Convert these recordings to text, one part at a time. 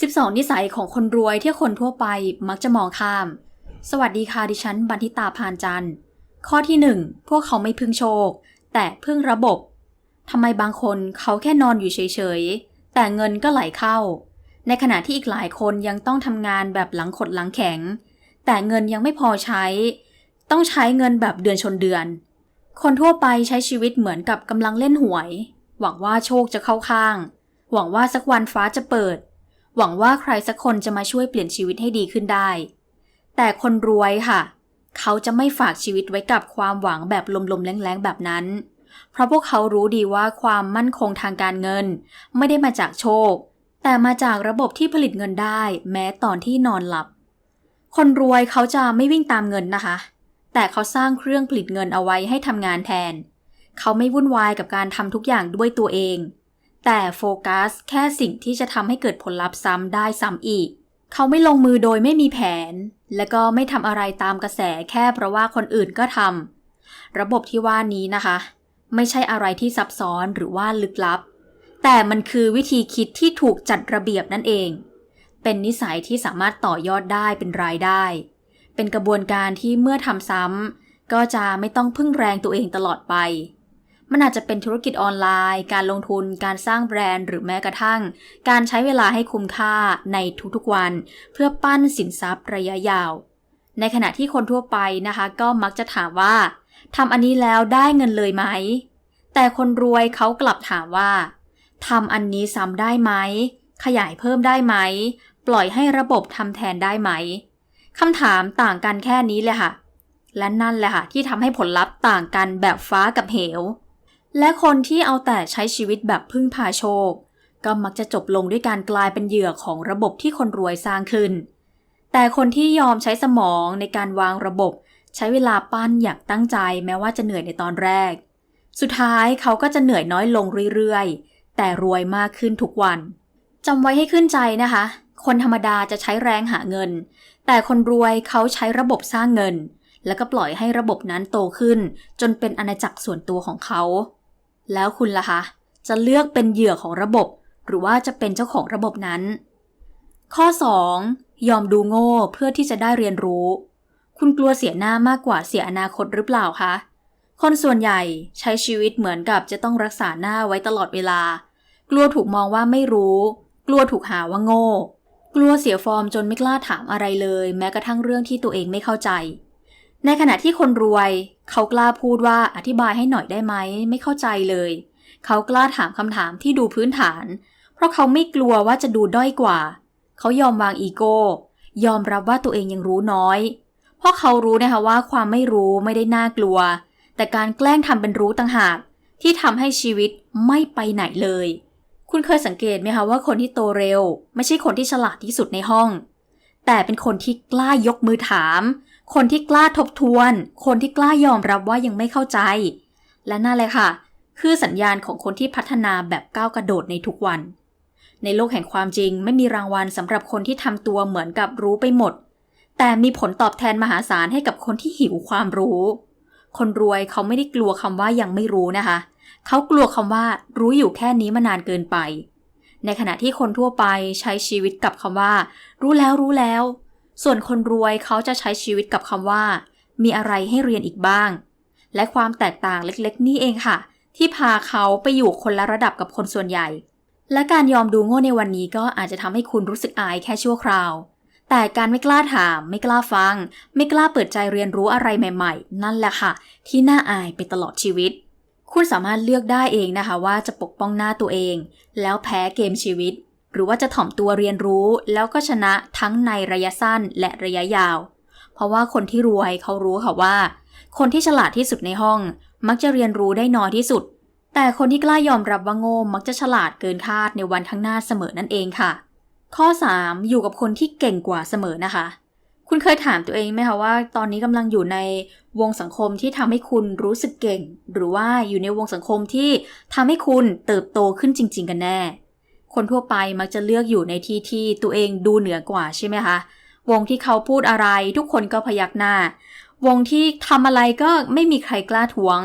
12 นิสัยของคนรวยที่คนทั่วไปมักจะมองข้าม สวัสดีค่ะดิฉัน บันทิตาพานจันทร์ ข้อที่ 1 พวกเขาไม่พึ่งโชค แต่พึ่งระบบทำไมบางคนเขาแค่นอนอยู่เฉยๆ แต่เงินก็ไหลเข้า ในขณะที่อีกหลายคนยังต้องทำงานแบบหลังขดหลังแข็ง แต่เงินยังไม่พอใช้ ต้องใช้เงินแบบเดือนชนเดือน คนทั่วไปใช้ชีวิตเหมือนกับกำลังเล่นหวย หวังว่าโชคจะเข้าข้าง หวังว่าสักวันฟ้าจะเปิด หวังว่าใครสักคนจะมาช่วยเปลี่ยนชีวิตให้ดีขึ้นได้ แต่คนรวยค่ะ เขาจะไม่ฝากชีวิตไว้กับความหวังแบบลมๆแรงๆแบบนั้น เพราะพวกเขารู้ดีว่าความมั่นคงทางการเงิน ไม่ได้มาจากโชค แต่มาจากระบบที่ผลิตเงินได้ แม้ตอนที่นอนหลับ คนรวยเขาจะไม่วิ่งตามเงินนะคะ แต่เขาสร้างเครื่องผลิตเงินเอาไว้ให้ทำงานแทน เขาไม่วุ่นวายกับการทำทุกอย่างด้วยตัวเอง แต่โฟกัสแค่สิ่งที่จะทำให้เกิดผลลัพธ์ซ้ำได้ซ้ำอีก เขาไม่ลงมือโดยไม่มีแผน และก็ไม่ทำอะไรตามกระแสแค่เพราะว่าคนอื่นก็ทำระบบที่ว่านี้นะคะ ไม่ใช่อะไรที่ซับซ้อนหรือว่าลึกลับ แต่มันคือวิธีคิดที่ถูกจัดระเบียบนั่นเอง เป็นนิสัยที่สามารถต่อยอดได้เป็นรายได้ เป็นกระบวนการที่เมื่อทำซ้ำก็จะไม่ต้องพึ่งแรงตัวเองตลอดไป มันอาจจะเป็นธุรกิจออนไลน์ การลงทุน การสร้างแบรนด์ หรือแม้กระทั่ง การใช้เวลาให้คุ้มค่าในทุกๆวัน เพื่อปั้นสินทรัพย์ระยะยาว ในขณะที่คนทั่วไปนะคะ ก็มักจะถามว่าทำอันนี้แล้วได้เงินเลยไหม แต่คนรวยเขากลับถามว่าทำอันนี้ซ้ำได้ไหม ขยายเพิ่มได้ไหม ปล่อยให้ระบบทำแทนได้ไหมคำถามต่างกันแค่นี้เลยค่ะ และนั่นแหละค่ะที่ทำให้ผลลัพธ์ต่างกันแบบฟ้ากับเหว และคนที่เอาแต่ใช้ชีวิตแบบพึ่งพาโชค ก็มักจะจบลงด้วยการกลายเป็นเหยื่อของระบบที่คนรวยสร้างขึ้น แต่คนที่ยอมใช้สมองในการวางระบบ ใช้เวลาปั้นอย่างตั้งใจแม้ว่าจะเหนื่อยในตอนแรก สุดท้ายเขาก็จะเหนื่อยน้อยลงเรื่อยๆ แต่รวยมากขึ้นทุกวันจำไว้ให้ขึ้นใจนะคะ คนธรรมดาจะใช้แรงหาเงิน แต่คนรวยเขาใช้ระบบสร้างเงิน แล้วก็ปล่อยให้ระบบนั้นโตขึ้น จนเป็นอาณาจักรส่วนตัวของเขา แล้วคุณล่ะคะ จะเลือกเป็นเหยื่อของระบบ หรือว่าจะเป็นเจ้าของระบบนั้น ข้อ 2. ยอมดูโง่เพื่อที่จะได้เรียนรู้ คุณกลัวเสียหน้ามากกว่าเสียอนาคตหรือเปล่าคะ คนส่วนใหญ่ใช้ชีวิตเหมือนกับจะต้องรักษาหน้าไว้ตลอดเวลา กลัวถูกมองว่าไม่รู้ กลัวถูกหาว่าโง่ กลัวเสียฟอร์มจนไม่กล้าถามอะไรเลย แม้กระทั่งเรื่องที่ตัวเองไม่เข้าใจ ในขณะที่คนรวย เขากล้าพูดว่าอธิบายให้หน่อยได้ไหมไม่เข้าใจเลย เขากล้าถามคำถามที่ดูพื้นฐาน เพราะเขาไม่กลัวว่าจะดูด้อยกว่า เขายอมวางอีโก้ ยอมรับว่าตัวเองยังรู้น้อย เพราะเขารู้นะคะว่าความไม่รู้ไม่ได้น่ากลัว แต่การแกล้งทำเป็นรู้ต่างหากที่ทำให้ชีวิตไม่ไปไหนเลย คุณเคยสังเกตไหมคะว่าคนที่โตเร็ว ไม่ใช่คนที่ฉลาดที่สุดในห้อง แต่เป็นคนที่กล้ายกมือถาม คนที่กล้าทบทวน คนที่กล้ายอมรับว่ายังไม่เข้าใจ และนั่นเลยค่ะ คือสัญญาณของคนที่พัฒนาแบบก้าวกระโดดในทุกวัน ในโลกแห่งความจริงไม่มีรางวัลสำหรับคนที่ทำตัวเหมือนกับรู้ไปหมด แต่มีผลตอบแทนมหาศาลให้กับคนที่หิวความรู้ คนรวยเขาไม่ได้กลัวคำว่ายังไม่รู้นะคะ เขากลัวคำว่ารู้อยู่แค่นี้มานานเกินไป ในขณะที่คนทั่วไปใช้ชีวิตกับคำว่า รู้แล้วรู้แล้ว ส่วนคนรวยเขาจะใช้ชีวิตกับคำว่า มีอะไรให้เรียนอีกบ้าง และความแตกต่างเล็กๆ นี่เองค่ะ ที่พาเขาไปอยู่คนละระดับกับคนส่วนใหญ่ และการยอมดูโง่ในวันนี้ก็อาจจะทำให้คุณรู้สึกอายแค่ชั่วคราว แต่การไม่กล้าถาม ไม่กล้าฟัง ไม่กล้าเปิดใจเรียนรู้อะไรใหม่ ๆ นั่นแหละค่ะ ที่น่าอายไปตลอดชีวิต คุณสามารถเลือกได้เองนะคะว่าจะปกป้องหน้าตัวเอง แล้วแพ้เกมชีวิต หรือว่าจะถ่อมตัวเรียนรู้แล้วก็ชนะทั้งในระยะสั้นและระยะยาว เพราะว่าคนที่รวยเขารู้ค่ะว่า คนที่ฉลาดที่สุดในห้อง มักจะเรียนรู้ได้น้อยที่สุด แต่คนที่กล้ายอมรับว่าโง่มักจะฉลาดเกินคาดในวันข้างหน้าเสมอนั่นเองค่ะ ข้อ 3. อยู่กับคนที่เก่งกว่าเสมอนะคะ คุณเคยถามตัวเองไหมคะว่า ตอนนี้กำลังอยู่ในวงสังคมที่ทำให้คุณรู้สึกเก่ง หรือว่าอยู่ในวงสังคมที่ทำให้คุณเติบโตขึ้นจริง ๆ กันแน่ คนทั่วไปมักจะเลือกอยู่ในที่ที่ตัวเองดูเหนือกว่าใช่ไหมคะ วงที่เขาพูดอะไรทุกคนก็พยักหน้า วงที่ทำอะไรก็ไม่มีใครกล้าทวง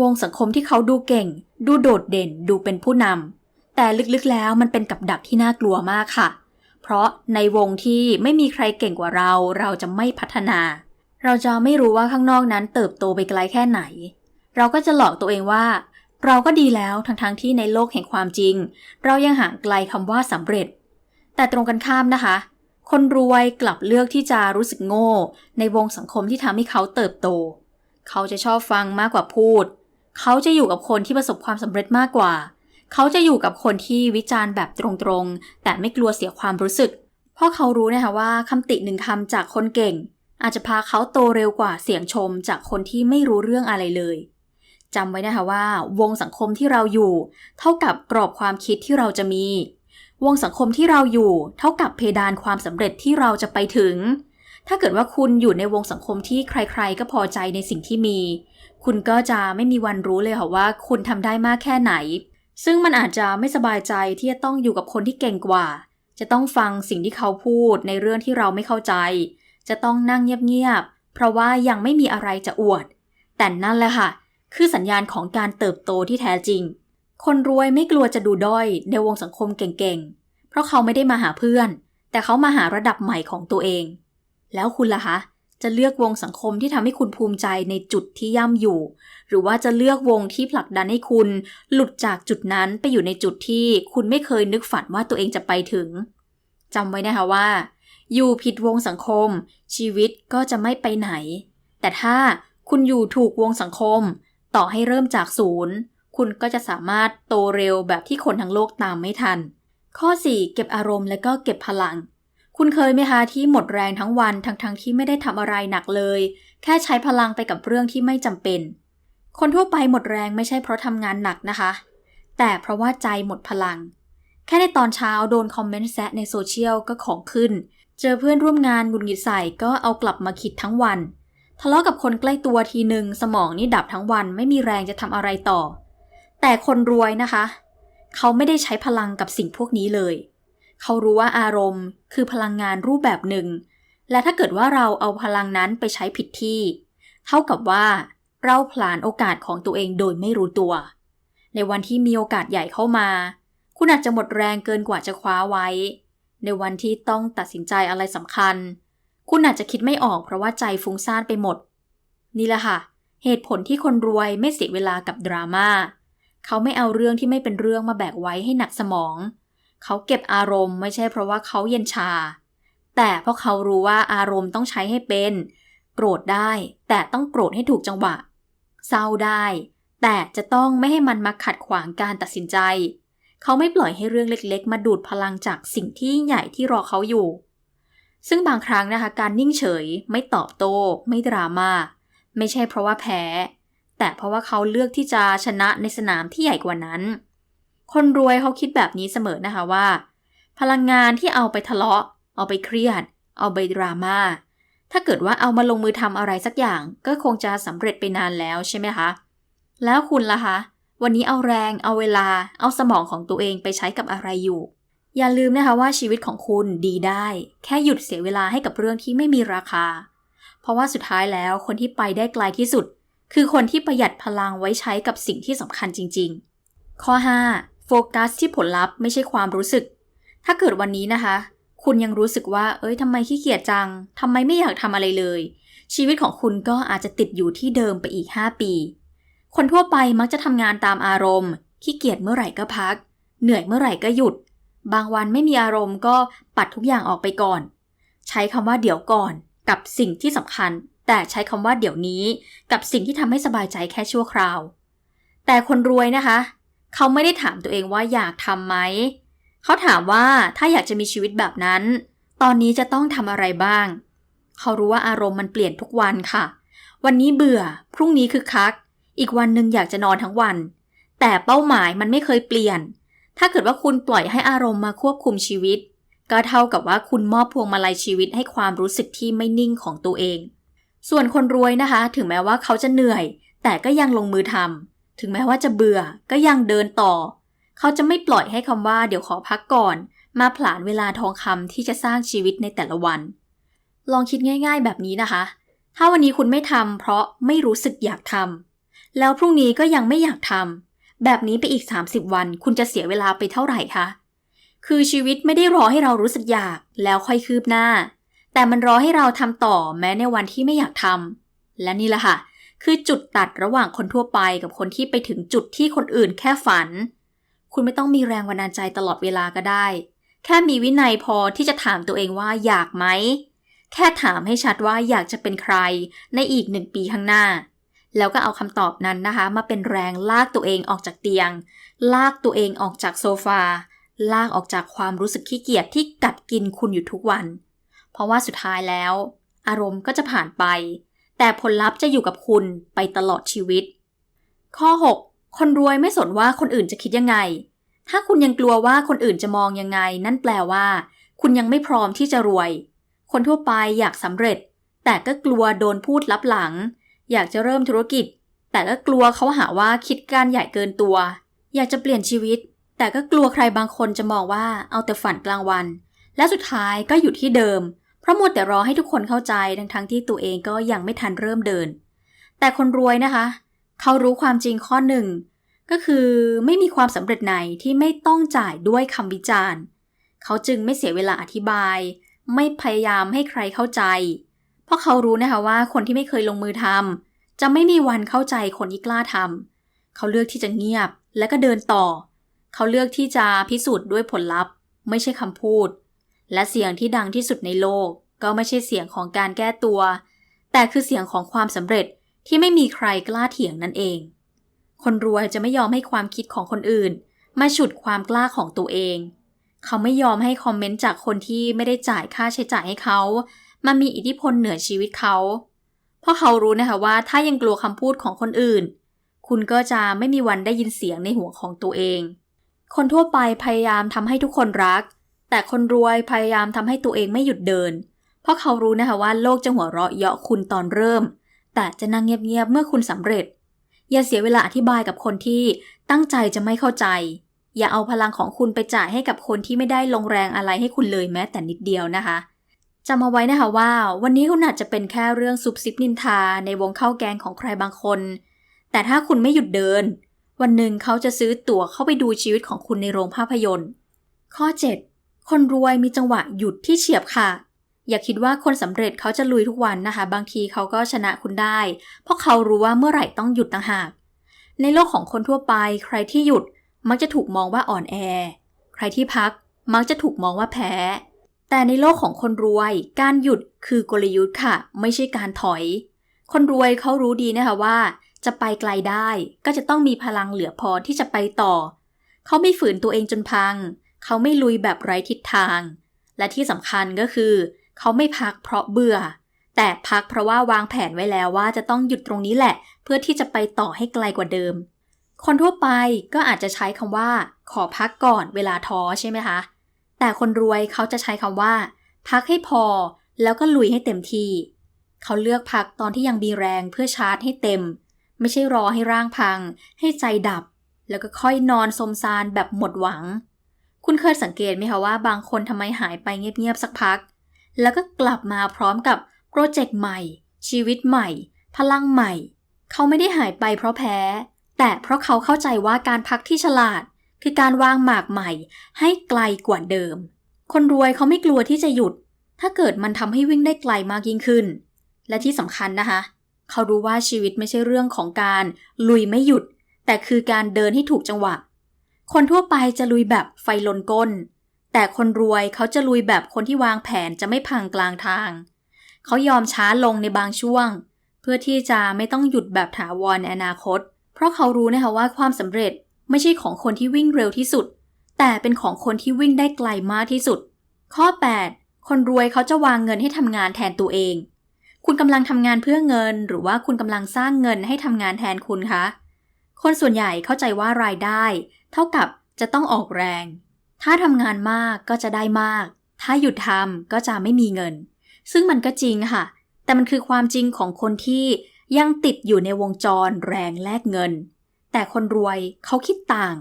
วงสังคมที่เขาดูเก่ง ดูโดดเด่น ดูเป็นผู้นำแต่ลึกๆแล้วมันเป็นกับดักที่น่ากลัวมากค่ะ เพราะในวงที่ไม่มีใครเก่งกว่าเรา เราจะไม่พัฒนา เราจะไม่รู้ว่าข้างนอกนั้นเติบโตไปไกลแค่ไหน เราก็จะหลอกตัวเองว่า เราก็ดีแล้วทั้งๆทที่ในโลกแห่งความจริง เรายังห่างไกลคำว่าสำเร็จ แต่ตรงกันข้ามนะคะ คนรวยกลับเลือกที่จะรู้สึกโง่ ในวงสังคมที่ทำให้เขาเติบโต เขาจะชอบฟังมากกว่าพูด เขาจะอยู่กับคนที่ประสบความสำเร็จมากกว่า เขาจะอยู่กับคนที่วิจารณ์แบบตรงๆ แต่ไม่กลัวเสียความรู้สึก เพราะเขารู้นะคะว่าคำติหนึ่งคำจากคนเก่ง อาจจะพาเขาโตเร็วกว่าเสียงชมจากคนที่ไม่รู้เรื่องอะไรเลย จำไว้นะคะว่า วงสังคมที่เราอยู่ เท่ากับกรอบความคิดที่เราจะมี วงสังคมที่เราอยู่ เท่ากับเพดานความสำเร็จที่เราจะไปถึง ถ้าเกิดว่าคุณอยู่ในวงสังคมที่ใคร ๆ ก็พอใจในสิ่งที่มี คุณก็จะไม่มีวันรู้เลยค่ะว่า คุณทำได้มากแค่ไหน ซึ่งมันอาจจะไม่สบายใจที่จะต้องอยู่กับคนที่เก่งกว่า จะต้องฟังสิ่งที่เขาพูดในเรื่องที่เราไม่เข้าใจ จะต้องนั่งเงียบๆเพราะว่ายังไม่มีอะไรจะอวด แต่นั่นแหละค่ะ คือสัญญาณของการเติบโตที่แท้จริง คนรวยไม่กลัวจะดูด้อยในวงสังคมเก่งๆ เพราะเขาไม่ได้มาหาเพื่อน แต่เขามาหาระดับใหม่ของตัวเอง แล้วคุณล่ะคะ จะเลือกวงสังคมที่ทำให้คุณภูมิใจในจุดที่ย่ำอยู่ หรือว่าจะเลือกวงที่ผลักดันให้คุณ หลุดจากจุดนั้นไปอยู่ในจุดที่คุณไม่เคยนึกฝันว่าตัวเองจะไปถึงจำไว้นะคะว่า อยู่ผิดวงสังคม ชีวิตก็จะไม่ไปไหน แต่ถ้าคุณอยู่ถูกวงสังคม ต่อให้เริ่มจากศูนย์คุณก็จะสามารถโตเร็วแบบที่คนทั้งโลกตามไม่ทัน ข้อ 4 เก็บอารมณ์และก็เก็บพลัง คุณเคยไหมคะที่หมดแรงทั้งวันทั้งๆทที่ไม่ได้ทำอะไรหนักเลย แค่ใช้พลังไปกับเรื่องที่ไม่จำเป็น คนทั่วไปหมดแรงไม่ใช่เพราะทำงานหนักนะคะ แต่เพราะว่าใจหมดพลัง แค่ในตอนเช้าโดนคอมเมนต์แซะในโซเชียลก็ของขึ้น เจอเพื่อนร่วมงานหงุดหงิดใส่ก็เอากลับมาคิดทั้งวัน ทะเลาะกับคนใกล้ตัวทีหนึ่งสมองนี่ดับทั้งวันไม่มีแรงจะทำอะไรต่อ แต่คนรวยนะคะ เขาไม่ได้ใช้พลังกับสิ่งพวกนี้เลย เขารู้ว่าอารมณ์ คือพลังงานรูปแบบหนึ่ง และถ้าเกิดว่าเราเอาพลังนั้นไปใช้ผิดที่ เท่ากับว่า เราผลาญโอกาสของตัวเองโดยไม่รู้ตัว ในวันที่มีโอกาสใหญ่เข้ามา คุณอาจจะหมดแรงเกินกว่าจะคว้าไว้ ในวันที่ต้องตัดสินใจอะไรสำคัญ คุณอาจจะคิดไม่ออกเพราะว่าใจฟุ้งซ่านไปหมด นี่แหละค่ะ เหตุผลที่คนรวยไม่เสียเวลากับดราม่าเขาไม่เอาเรื่องที่ไม่เป็นเรื่องมาแบกไว้ให้หนักสมอง เขาเก็บอารมณ์ไม่ใช่เพราะว่าเขาเย็นชา แต่เพราะเขารู้ว่าอารมณ์ต้องใช้ให้เป็น โกรธได้ แต่ต้องโกรธให้ถูกจังหวะ เศร้าได้ แต่จะต้องไม่ให้มันมาขัดขวางการตัดสินใจ เขาไม่ปล่อยให้เรื่องเล็กๆ มาดูดพลังจากสิ่งที่ใหญ่ที่รอเขาอยู่ ซึ่งบางครั้งนะคะ การนิ่งเฉย ไม่ตอบโต้ ไม่ดราม่าไม่ใช่เพราะว่าแพ้ แต่เพราะว่าเขาเลือกที่จะชนะในสนามที่ใหญ่กว่านั้น คนรวยเขาคิดแบบนี้เสมอนะคะว่า พลังงานที่เอาไปทะเลาะ เอาไปเครียด เอาไปดราม่าถ้าเกิดว่าเอามาลงมือทำอะไรสักอย่าง ก็คงจะสำเร็จไปนานแล้วใช่ไหมคะแล้วคุณล่ะคะวันนี้เอาแรง เอาเวลา เอาสมองของตัวเองไปใช้กับอะไรอยู่ อย่าลืมนะคะว่าชีวิตของคุณดีได้ แค่หยุดเสียเวลาให้กับเรื่องที่ไม่มีราคา เพราะว่าสุดท้ายแล้วคนที่ไปได้ไกลที่สุด คือคนที่ประหยัดพลังไว้ใช้กับสิ่งที่สำคัญจริง ๆ ข้อ 5. โฟกัสที่ผลลัพธ์ไม่ใช่ความรู้สึก ถ้าเกิดวันนี้นะคะ คุณยังรู้สึกว่า เอ้ยทำไมขี้เกียจจังทำไมไม่อยากทำอะไรเลย ชีวิตของคุณก็อาจจะติดอยู่ที่เดิมไปอีก 5 ปี คนทั่วไปมักจะทำงานตามอารมณ์ขี้เกียจเมื่อไหร่ก็พัก เหนื่อยเมื่อไหร่ก็หยุด บางวันไม่มีอารมณ์ก็ปัดทุกอย่างออกไปก่อน ใช้คำว่าเดี๋ยวก่อนกับสิ่งที่สำคัญ แต่ใช้คำว่าเดี๋ยวนี้ กับสิ่งที่ทำให้สบายใจแค่ชั่วคราว แต่คนรวยนะคะ เขาไม่ได้ถามตัวเองว่าอยากทำไหม เขาถามว่าถ้าอยากจะมีชีวิตแบบนั้น ตอนนี้จะต้องทำอะไรบ้าง เขารู้ว่าอารมณ์มันเปลี่ยนทุกวันค่ะ วันนี้เบื่อ พรุ่งนี้คือคัก อีกวันหนึ่งอยากจะนอนทั้งวัน แต่เป้าหมายมันไม่เคยเปลี่ยน ถ้าเกิดว่าคุณปล่อยให้อารมณ์มาควบคุมชีวิต ก็เท่ากับว่าคุณมอบพวงมาลัยชีวิตให้ความรู้สึกที่ไม่นิ่งของตัวเอง ส่วนคนรวยนะคะ ถึงแม้ว่าเขาจะเหนื่อย แต่ก็ยังลงมือทำถึงแม้ว่าจะเบื่อก็ยังเดินต่อ เขาจะไม่ปล่อยให้คำว่าเดี๋ยวขอพักก่อน มาผลาญเวลาทองคำที่จะสร้างชีวิตในแต่ละวัน ลองคิดง่าย ๆ แบบนี้นะคะ ถ้าวันนี้คุณไม่ทำเพราะไม่รู้สึกอยากทำแล้วพรุ่งนี้ก็ยังไม่อยากทำ แบบนี้ไปอีก 30 วัน คุณจะเสียเวลาไปเท่าไหร่คะ คือชีวิตไม่ได้รอให้เรารู้สึกอยากแล้วค่อยคืบหน้า แต่มันรอให้เราทำต่อแม้ในวันที่ไม่อยากทำและนี่แหละค่ะ คือจุดตัดระหว่างคนทั่วไปกับคนที่ไปถึงจุดที่คนอื่นแค่ฝัน คุณไม่ต้องมีแรงบันดาลใจตลอดเวลาก็ได้ แค่มีวินัยพอที่จะถามตัวเองว่าอยากไหม แค่ถามให้ชัดว่าอยากจะเป็นใครในอีกหนึ่งปีข้างหน้า แล้วก็เอาคำตอบนั้นนะคะ มาเป็นแรงลากตัวเองออกจากเตียง ลากตัวเองออกจากโซฟา ลากออกจากความรู้สึกขี้เกียจที่กัดกินคุณอยู่ทุกวัน เพราะว่าสุดท้ายแล้ว อารมณ์ก็จะผ่านไป แต่ผลลัพธ์จะอยู่กับคุณไปตลอดชีวิต ข้อ 6 คนรวยไม่สนว่าคนอื่นจะคิดยังไง ถ้าคุณยังกลัวว่าคนอื่นจะมองยังไง นั่นแปลว่า คุณยังไม่พร้อมที่จะรวย คนทั่วไปอยากสำเร็จ แต่ก็กลัวโดนพูดลับหลัง อยากจะเริ่มธุรกิจ แต่ก็กลัวเขาหาว่าคิดการใหญ่เกินตัว อยากจะเปลี่ยนชีวิต แต่ก็กลัวใครบางคนจะมองว่าเอาแต่ฝันกลางวัน และสุดท้ายก็อยู่ที่เดิม เพราะมัวแต่รอให้ทุกคนเข้าใจทั้งทั้งที่ตัวเองก็ยังไม่ทันเริ่มเดิน แต่คนรวยนะคะ เขารู้ความจริงข้อหนึ่งก็คือไม่มีความสำเร็จไหนที่ไม่ต้องจ่ายด้วยคำวิจารณ์ เขาจึงไม่เสียเวลาอธิบาย ไม่พยายามให้ใครเข้าใจ เพราะเขารู้นะคะว่าคนที่ไม่เคยลงมือทำจะไม่มีวันเข้าใจคนที่กล้าทำเขาเลือกที่จะเงียบและก็เดินต่อ เขาเลือกที่จะพิสูจน์ด้วยผลลัพธ์ ไม่ใช่คำพูด และเสียงที่ดังที่สุดในโลก ก็ไม่ใช่เสียงของการแก้ตัว แต่คือเสียงของความสำเร็จที่ไม่มีใครกล้าเถียงนั่นเอง คนรวยจะไม่ยอมให้ความคิดของคนอื่น มาฉุดความกล้าของตัวเอง เขาไม่ยอมให้คอมเมนต์จากคนที่ไม่ได้จ่ายค่าใช้จ่ายให้เขา มามีอิทธิพลเหนือชีวิตเขา เพราะเขารู้นะคะว่าถ้ายังกลัวคำพูดของคนอื่น คุณก็จะไม่มีวันได้ยินเสียงในหัวของตัวเอง คนทั่วไปพยายามทำให้ทุกคนรัก แต่คนรวยพยายามทำให้ตัวเองไม่หยุดเดิน เพราะเขารู้นะคะว่าโลกจะหัวเราะเยาะคุณตอนเริ่ม แต่จะนั่งเงียบๆเมื่อคุณสำเร็จ อย่าเสียเวลาอธิบายกับคนที่ตั้งใจจะไม่เข้าใจอย่าเอาพลังของคุณไปจ่ายให้กับคนที่ไม่ได้ลงแรงอะไรให้คุณเลยแม้แต่นิดเดียวนะคะ จำเอาไว้นะคะว่า วันนี้คุณอาจจะเป็นแค่เรื่องซุบซิบนินทาในวงข้าวแกงของใครบางคน แต่ถ้าคุณไม่หยุดเดิน วันหนึ่งเขาจะซื้อตั๋วเข้าไปดูชีวิตของคุณในโรงภาพยนตร์ ข้อ 7 คนรวยมีจังหวะหยุดที่เฉียบค่ะ อย่าคิดว่าคนสำเร็จเขาจะลุยทุกวันนะคะ บางทีเขาก็ชนะคุณได้ เพราะเขารู้ว่าเมื่อไหร่ต้องหยุดต่างหาก ในโลกของคนทั่วไป ใครที่หยุดมักจะถูกมองว่าอ่อนแอ ใครที่พักมักจะถูกมองว่าแพ้ แต่ในโลกของคนรวย การหยุดคือกลยุทธ์ค่ะ ไม่ใช่การถอย คนรวยเขารู้ดีนะคะว่า จะไปไกลได้ก็จะต้องมีพลังเหลือพอที่จะไปต่อ เขาไม่ฝืนตัวเองจนพัง เขาไม่ลุยแบบไร้ทิศทาง และที่สำคัญก็คือ เขาไม่พักเพราะเบื่อ แต่พักเพราะว่าวางแผนไว้แล้วว่าจะต้องหยุดตรงนี้แหละ เพื่อที่จะไปต่อให้ไกลกว่าเดิม คนทั่วไปก็อาจจะใช้คำว่า ขอพักก่อนเวลาท้อใช่ไหมคะ แต่คนรวยเขาจะใช้คำว่า พักให้พอแล้วก็ลุยให้เต็มที่ เขาเลือกพักตอนที่ยังมีแรงเพื่อชาร์จให้เต็ม ไม่ใช่รอให้ร่างพัง ให้ใจดับ แล้วก็ค่อยนอนสมซานแบบหมดหวัง คุณเคยสังเกตไหมคะว่าบางคนทำไมหายไปเงียบๆสักพัก แล้วก็กลับมาพร้อมกับโปรเจกต์ใหม่ ชีวิตใหม่ พลังใหม่ เขาไม่ได้หายไปเพราะแพ้ แต่เพราะเขาเข้าใจว่าการพักที่ฉลาด คือการวางหมากใหม่ให้ไกลกว่าเดิม คนรวยเขาไม่กลัวที่จะหยุด ถ้าเกิดมันทำให้วิ่งได้ไกลมากยิ่งขึ้น และที่สำคัญนะคะ เขารู้ว่าชีวิตไม่ใช่เรื่องของการลุยไม่หยุด แต่คือการเดินให้ถูกจังหวะ คนทั่วไปจะลุยแบบไฟลนก้น แต่คนรวยเขาจะลุยแบบคนที่วางแผนจะไม่พังกลางทาง เขายอมช้าลงในบางช่วง เพื่อที่จะไม่ต้องหยุดแบบถาวรในอนาคต เพราะเขารู้นะคะว่าความสำเร็จ ไม่ใช่ของคนที่วิ่งเร็วที่สุด แต่เป็นของคนที่วิ่งได้ไกลมากที่สุด ข้อ 8 คนรวยเขาจะวางเงินให้ทำงานแทนตัวเอง คุณกำลังทำงานเพื่อเงิน หรือว่าคุณกำลังสร้างเงินให้ทำงานแทนคุณคะ คนส่วนใหญ่เข้าใจว่ารายได้ เท่ากับจะต้องออกแรง ถ้าทำงานมากก็จะได้มาก ถ้าหยุดทำก็จะไม่มีเงิน ซึ่งมันก็จริงค่ะ แต่มันคือความจริงของคนที่ยังติดอยู่ในวงจรแรงแลกเงิน แต่คนรวยเขาคิดต่าง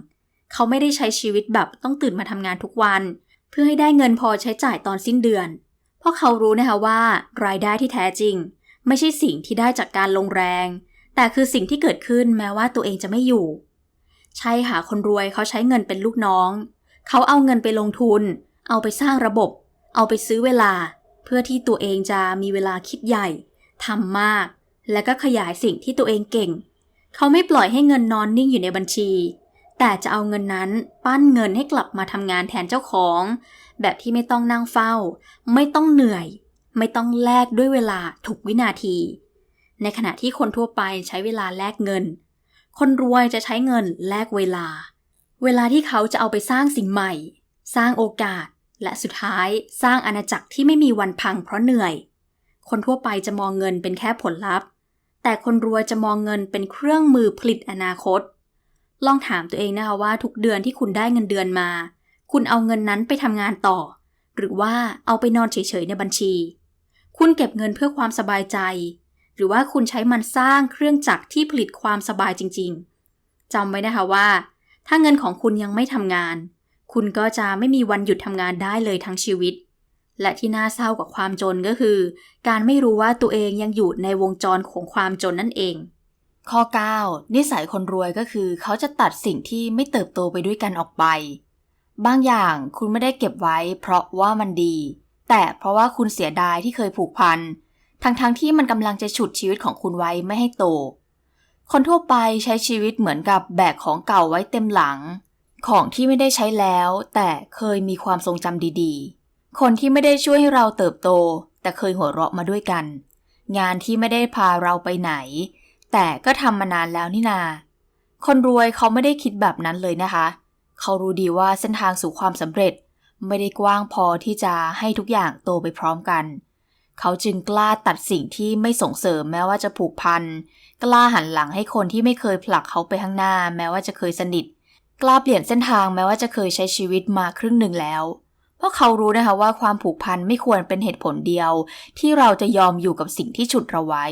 เขาไม่ได้ใช้ชีวิตแบบต้องตื่นมาทำงานทุกวัน เพื่อให้ได้เงินพอใช้จ่ายตอนสิ้นเดือน เพราะเขารู้นะคะว่ารายได้ที่แท้จริง ไม่ใช่สิ่งที่ได้จากการลงแรง แต่คือสิ่งที่เกิดขึ้นแม้ว่าตัวเองจะไม่อยู่ ใช่ค่ะคนรวยเขาใช้เงินเป็นลูกน้อง เขาเอาเงินไปลงทุน เอาไปสร้างระบบ เอาไปซื้อเวลา เพื่อที่ตัวเองจะมีเวลาคิดใหญ่ทำมาก และก็ขยายสิ่งที่ตัวเองเก่ง เขาไม่ปล่อยให้เงินนอนนิ่งอยู่ในบัญชี แต่จะเอาเงินนั้นปั้นเงินให้กลับมาทำงานแทนเจ้าของ แบบที่ไม่ต้องนั่งเฝ้า ไม่ต้องเหนื่อย ไม่ต้องแลกด้วยเวลาทุกวินาที ในขณะที่คนทั่วไปใช้เวลาแลกเงิน คนรวยจะใช้เงินแลกเวลา เวลาที่เขาจะเอาไปสร้างสิ่งใหม่ สร้างโอกาสและสุดท้ายสร้างอาณาจักรที่ไม่มีวันพังเพราะเหนื่อย คนทั่วไปจะมองเงินเป็นแค่ผลลัพธ์ แต่คนรวยจะมองเงินเป็นเครื่องมือผลิตอนาคต ลองถามตัวเองนะคะว่าทุกเดือนที่คุณได้เงินเดือนมา คุณเอาเงินนั้นไปทำงานต่อ หรือว่าเอาไปนอนเฉยๆในบัญชี คุณเก็บเงินเพื่อความสบายใจ หรือว่าคุณใช้มันสร้างเครื่องจักรที่ผลิตความสบายจริง ๆจำไว้นะคะว่า ถ้าเงินของคุณยังไม่ทำงาน คุณก็จะไม่มีวันหยุดทำงานได้เลยทั้งชีวิต และที่น่าเศร้ากว่าความจนก็คือ การไม่รู้ว่าตัวเองยังอยู่ในวงจรของความจนนั่นเอง ข้อ 9 นิสัยคนรวยก็คือ เขาจะตัดสิ่งที่ไม่เติบโตไปด้วยกันออกไป บางอย่างคุณไม่ได้เก็บไว้ เพราะว่ามันดี แต่เพราะว่าคุณเสียดายที่เคยผูกพันทั้งๆทที่มันกำลังจะฉุดชีวิตของคุณไว้ไม่ให้โต คนทั่วไปใช้ชีวิตเหมือนกับแบกของเก่าไว้เต็มหลัง ของที่ไม่ได้ใช้แล้ว แต่เคยมีความทรงจำดีๆ คนที่ไม่ได้ช่วยให้เราเติบโต แต่เคยหัวเราะมาด้วยกัน งานที่ไม่ได้พาเราไปไหน แต่ก็ทำมานานแล้วนี่นา คนรวยเขาไม่ได้คิดแบบนั้นเลยนะคะ เขารู้ดีว่าเส้นทางสู่ความสำเร็จไม่ได้กว้างพอที่จะให้ทุกอย่างโตไปพร้อมกัน เขาจึงกล้าตัดสิ่งที่ไม่ส่งเสริมแม้ว่าจะผูกพัน กล้าหันหลังให้คนที่ไม่เคยผลักเขาไปข้างหน้า แม้ว่าจะเคยสนิท กล้าเปลี่ยนเส้นทางแม้ว่าจะเคยใช้ชีวิตมาครึ่งหนึ่งแล้ว พราะเขารู้นะคะว่าความผูกพันไม่ควรเป็นเหตุผลเดียว ที่เราจะยอมอยู่กับสิ่งที่ฉุดเราไว้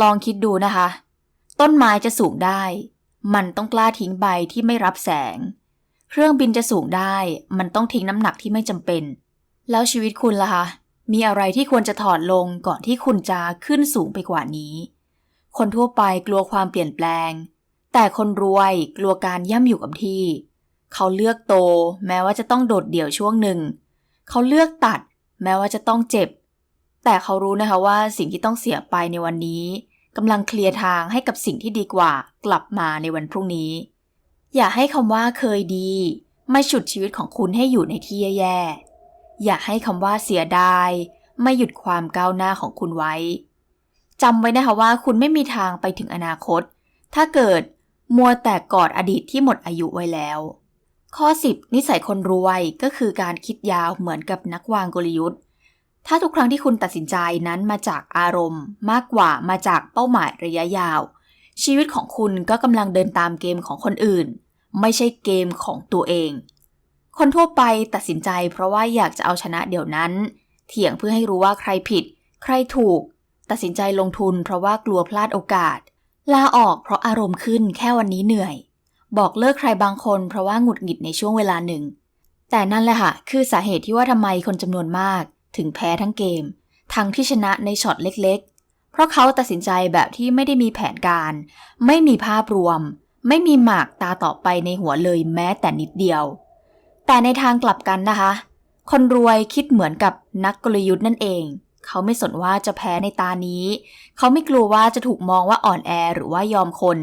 ลองคิดดูนะคะ ต้นไม้จะสูงได้ มันต้องกล้าทิ้งใบที่ไม่รับแสง เครื่องบินจะสูงได้ มันต้องทิ้งน้ำหนักที่ไม่จำเป็น แล้วชีวิตคุณล่ะคะ มีอะไรที่ควรจะถอดลงก่อนที่คุณจะขึ้นสูงไปกว่านี้ คนทั่วไปกลัวความเปลี่ยนแปลง แต่คนรวยกลัวการย่ำอยู่กับที่ เขาเลือกโต แม้ว่าจะต้องโดดเดี่ยวช่วงหนึ่ง เขาเลือกตัด แม้ว่าจะต้องเจ็บ แต่เขารู้นะคะว่าสิ่งที่ต้องเสียไปในวันนี้กำลังเคลียร์ทางให้กับสิ่งที่ดีกว่ากลับมาในวันพรุ่งนี้ อย่าให้คำว่าเคยดีไม่ฉุดชีวิตของคุณให้อยู่ในที่แย่ๆ อย่าให้คำว่าเสียดายไม่หยุดความก้าวหน้าของคุณไว้จำไว้นะคะว่าคุณไม่มีทางไปถึงอนาคต ถ้าเกิดมัวแต่กอดอดีตที่หมดอายุไว้แล้ว ข้อ 10 นิสัยคนรวยก็คือการคิดยาวเหมือนกับนักวางกลยุทธ์ ถ้าทุกครั้งที่คุณตัดสินใจนั้นมาจากอารมณ์ มากกว่ามาจากเป้าหมายระยะยาว ชีวิตของคุณก็กำลังเดินตามเกมของคนอื่น ไม่ใช่เกมของตัวเอง คนทั่วไปตัดสินใจเพราะว่าอยากจะเอาชนะเดี๋ยวนั้น เถียงเพื่อให้รู้ว่าใครผิด ใครถูก ตัดสินใจลงทุน เพราะว่ากลัวพลาดโอกาส ลาออกเพราะอารมณ์ขึ้นแค่วันนี้เหนื่อย บอกเลิกใครบางคน เพราะว่าหงุดหงิดในช่วงเวลาหนึ่ง แต่นั่นแหละค่ะ คือสาเหตุที่ว่าทำไมคนจำนวนมาก ถึงแพ้ทั้งเกม ทั้งที่ชนะในช็อตเล็กๆ เพราะเขาตัดสินใจแบบที่ไม่ได้มีแผนการ ไม่มีภาพรวม ไม่มีหมากตาต่อไปในหัวเลยแม้แต่นิดเดียว แต่ในทางกลับกันนะคะ คนรวยคิดเหมือนกับนักกลยุทธ์นั่นเองเขาไม่สนว่าจะแพ้ในตานี้ เขาไม่กลัวว่าจะถูกมองว่าอ่อนแอหรือว่ายอมคน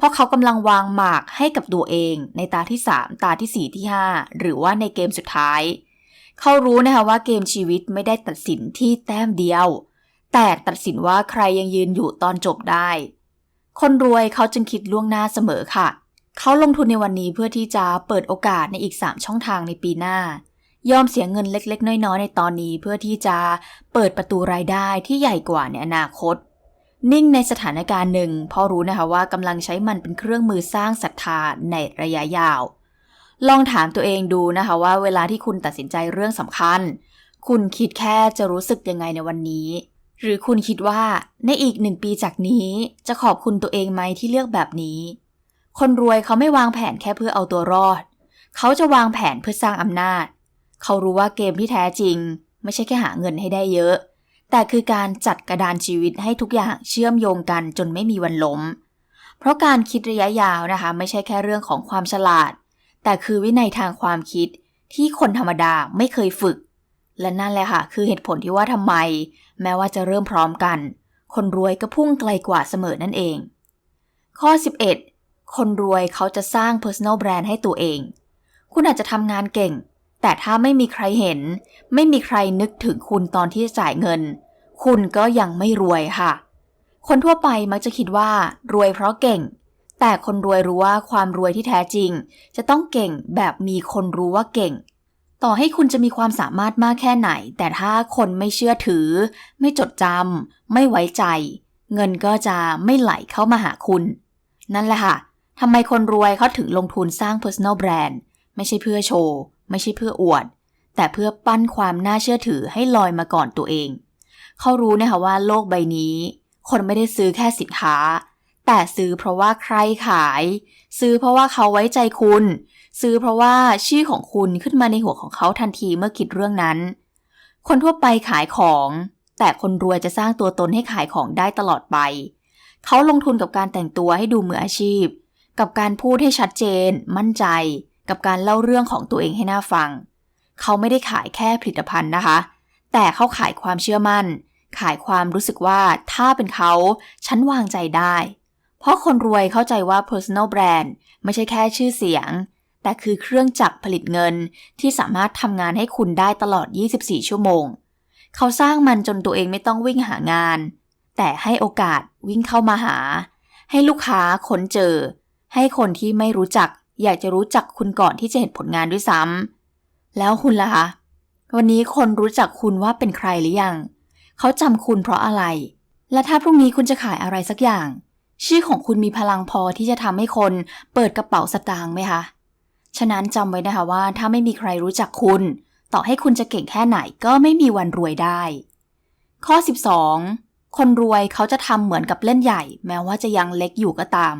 เพราะเขากำลังวางหมากให้กับตัวเองในตาที่ 3 ตาที่ 4 ที่ 5 หรือว่าในเกมสุดท้าย เขารู้นะคะว่าเกมชีวิตไม่ได้ตัดสินที่แต้มเดียว แต่ตัดสินว่าใครยังยืนอยู่ตอนจบได้ คนรวยเขาจึงคิดล่วงหน้าเสมอค่ะ เขาลงทุนในวันนี้เพื่อที่จะเปิดโอกาสในอีก 3 ช่องทางในปีหน้ายอมเสียเงินเล็กๆ น้อยๆ ในตอนนี้เพื่อที่จะเปิดประตูรายได้ที่ใหญ่กว่าในอนาคต นิ่งในสถานการณ์หนึ่งเพราะรู้นะคะว่ากำลังใช้มันเป็นเครื่องมือสร้างศรัทธาในระยะยาว ลองถามตัวเองดูนะคะว่าเวลาที่คุณตัดสินใจเรื่องสำคัญ คุณคิดแค่จะรู้สึกยังไงในวันนี้ หรือคุณคิดว่าในอีกหนึ่งปีจากนี้จะขอบคุณตัวเองไหมที่เลือกแบบนี้ คนรวยเขาไม่วางแผนแค่เพื่อเอาตัวรอด เขาจะวางแผนเพื่อสร้างอำนาจ เขารู้ว่าเกมที่แท้จริง ไม่ใช่แค่หาเงินให้ได้เยอะ แต่คือการจัดกระดานชีวิตให้ทุกอย่างเชื่อมโยงกันจนไม่มีวันล้ม เพราะการคิดระยะยาวนะคะ ไม่ใช่แค่เรื่องของความฉลาด แต่คือวินัยทางความคิดที่คนธรรมดาไม่เคยฝึก และนั่นแหละค่ะ คือเหตุผลที่ว่าทำไม แม้ว่าจะเริ่มพร้อมกัน คนรวยก็พุ่งไกลกว่าเสมอนั่นเอง ข้อ 11 คนรวยเขาจะสร้าง personal brand ให้ตัวเอง คุณอาจจะทำงานเก่ง แต่ถ้าไม่มีใครเห็น ไม่มีใครนึกถึงคุณตอนที่จะจ่ายเงิน คุณก็ยังไม่รวยค่ะ คนทั่วไปมักจะคิดว่า รวยเพราะเก่ง แต่คนรวยรู้ว่าความรวยที่แท้จริง จะต้องเก่งแบบมีคนรู้ว่าเก่ง ต่อให้คุณจะมีความสามารถมากแค่ไหน แต่ถ้าคนไม่เชื่อถือ ไม่จดจำไม่ไว้ใจ เงินก็จะไม่ไหลเข้ามาหาคุณ นั่นแหละค่ะทำไมคนรวยเขาถึงลงทุนสร้าง personal brand ไม่ใช่เพื่อโชว์ ไม่ใช่เพื่ออวด แต่เพื่อปั้นความน่าเชื่อถือให้ลอยมาก่อนตัวเอง เขารู้นะคะว่าโลกใบนี้ คนไม่ได้ซื้อแค่สินค้า แต่ซื้อเพราะว่าใครขาย ซื้อเพราะว่าเขาไว้ใจคุณ ซื้อเพราะว่าชื่อของคุณขึ้นมาในหัวของเขาทันทีเมื่อคิดเรื่องนั้น คนทั่วไปขายของ แต่คนรวยจะสร้างตัวตนให้ขายของได้ตลอดไป เขาลงทุนกับการแต่งตัวให้ดูมืออาชีพ กับการพูดให้ชัดเจน มั่นใจ กับการเล่าเรื่องของตัวเองให้น่าฟัง เขาไม่ได้ขายแค่ผลิตภัณฑ์นะคะ แต่เขาขายความเชื่อมั่น ขายความรู้สึกว่าถ้าเป็นเขาฉันวางใจได้ เพราะคนรวยเข้าใจว่า personal brand ไม่ใช่แค่ชื่อเสียง แต่คือเครื่องจักรผลิตเงินที่สามารถทำงานให้คุณได้ตลอด 24 ชั่วโมง เขาสร้างมันจนตัวเองไม่ต้องวิ่งหางาน แต่ให้โอกาสวิ่งเข้ามาหา ให้ลูกค้าค้นเจอ ให้คนที่ไม่รู้จัก อยากจะรู้จักคุณก่อนที่จะเห็นผลงานด้วยซ้ำแล้วคุณล่ะคะวันนี้คนรู้จักคุณว่าเป็นใครหรือยัง เขาจำคุณเพราะอะไร และถ้าพรุ่งนี้คุณจะขายอะไรสักอย่าง ชื่อของคุณมีพลังพอที่จะทำให้คนเปิดกระเป๋าสตางค์ไหมคะ ฉะนั้นจำไว้นะคะว่า ถ้าไม่มีใครรู้จักคุณ ต่อให้คุณจะเก่งแค่ไหนก็ไม่มีวันรวยได้ ข้อ 12 คนรวยเขาจะทำเหมือนกับเล่นใหญ่ แม้ว่าจะยังเล็กอยู่ก็ตาม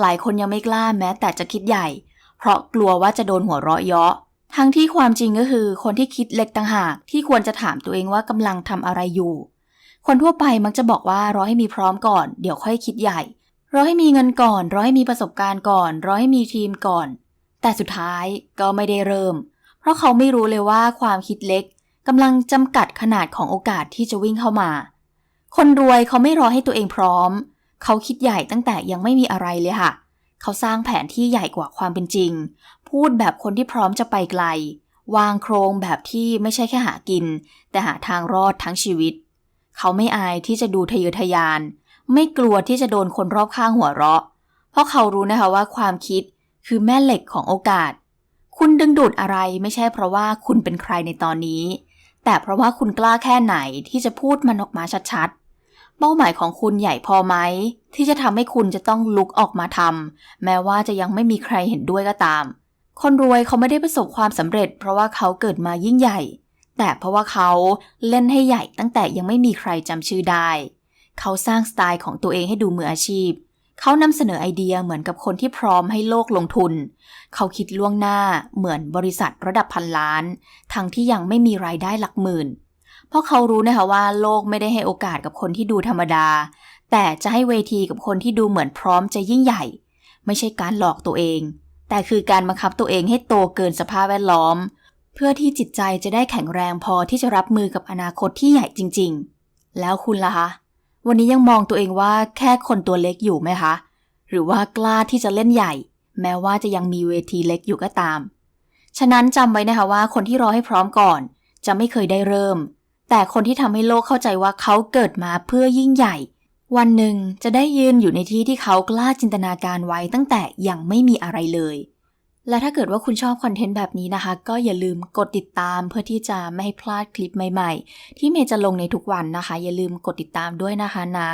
หลายคนยังไม่กล้าแม้แต่จะคิดใหญ่ เพราะกลัวว่าจะโดนหัวเราะเยาะ ทั้งที่ความจริงก็คือคนที่คิดเล็กต่างหากที่ควรจะถามตัวเองว่ากำลังทำอะไรอยู่ คนทั่วไปมักจะบอกว่ารอให้มีพร้อมก่อน เดี๋ยวค่อยคิดใหญ่ รอให้มีเงินก่อน รอให้มีประสบการณ์ก่อน รอให้มีทีมก่อน แต่สุดท้ายก็ไม่ได้เริ่ม เพราะเขาไม่รู้เลยว่าความคิดเล็กกำลังจำกัดขนาดของโอกาสที่จะวิ่งเข้ามา คนรวยเขาไม่รอให้ตัวเองพร้อม เขาคิดใหญ่ตั้งแต่ยังไม่มีอะไรเลยค่ะ เขาสร้างแผนที่ใหญ่กว่าความเป็นจริง พูดแบบคนที่พร้อมจะไปไกล วางโครงแบบที่ไม่ใช่แค่หากิน แต่หาทางรอดทั้งชีวิต เขาไม่อายที่จะดูทะเยอทะยาน ไม่กลัวที่จะโดนคนรอบข้างหัวเราะ เพราะเขารู้นะคะว่าความคิดคือแม่เหล็กของโอกาส คุณดึงดูดอะไรไม่ใช่เพราะว่าคุณเป็นใครในตอนนี้ แต่เพราะว่าคุณกล้าแค่ไหนที่จะพูดมันออกมาชัดๆ เป้าหมายของคุณใหญ่พอไหม ที่จะทำให้คุณจะต้องลุกออกมาทำแม้ว่าจะยังไม่มีใครเห็นด้วยก็ตาม คนรวยเขาไม่ได้ประสบความสำเร็จ เพราะว่าเขาเกิดมายิ่งใหญ่ แต่เพราะว่าเขาเล่นให้ใหญ่ตั้งแต่ยังไม่มีใครจำชื่อได้ เขาสร้างสไตล์ของตัวเองให้ดูมืออาชีพ เขานำเสนอไอเดียเหมือนกับคนที่พร้อมให้โลกลงทุน เขาคิดล่วงหน้าเหมือนบริษัทระดับพันล้าน ทั้งที่ยังไม่มีรายได้หลักหมื่น เพราะเขารู้นะคะว่าโลกไม่ได้ให้โอกาสกับคนที่ดูธรรมดา แต่จะให้เวทีกับคนที่ดูเหมือนพร้อมจะยิ่งใหญ่ ไม่ใช่การหลอกตัวเอง แต่คือการบังคับตัวเองให้โตเกินสภาพแวดล้อม เพื่อที่จิตใจจะได้แข็งแรงพอที่จะรับมือกับอนาคตที่ใหญ่จริง ๆ แล้วคุณล่ะคะวันนี้ยังมองตัวเองว่าแค่คนตัวเล็กอยู่ไหมคะ หรือว่ากล้าที่จะเล่นใหญ่ แม้ว่าจะยังมีเวทีเล็กอยู่ก็ตาม ฉะนั้นจำไว้นะคะว่าคนที่รอให้พร้อมก่อน จะไม่เคยได้เริ่ม แต่คนที่ทำให้โลกเข้าใจว่าเขาเกิดมาเพื่อยิ่งใหญ่ วันหนึ่งจะได้ยืนอยู่ในที่ที่เขากล้าจินตนาการไว้ตั้งแต่ยังไม่มีอะไรเลย และถ้าเกิดว่าคุณชอบคอนเทนต์แบบนี้นะคะ ก็อย่าลืมกดติดตามเพื่อที่จะไม่ให้พลาดคลิปใหม่ ๆ ที่เมย์จะลงในทุกวันนะคะ อย่าลืมกดติดตามด้วยนะคะนะ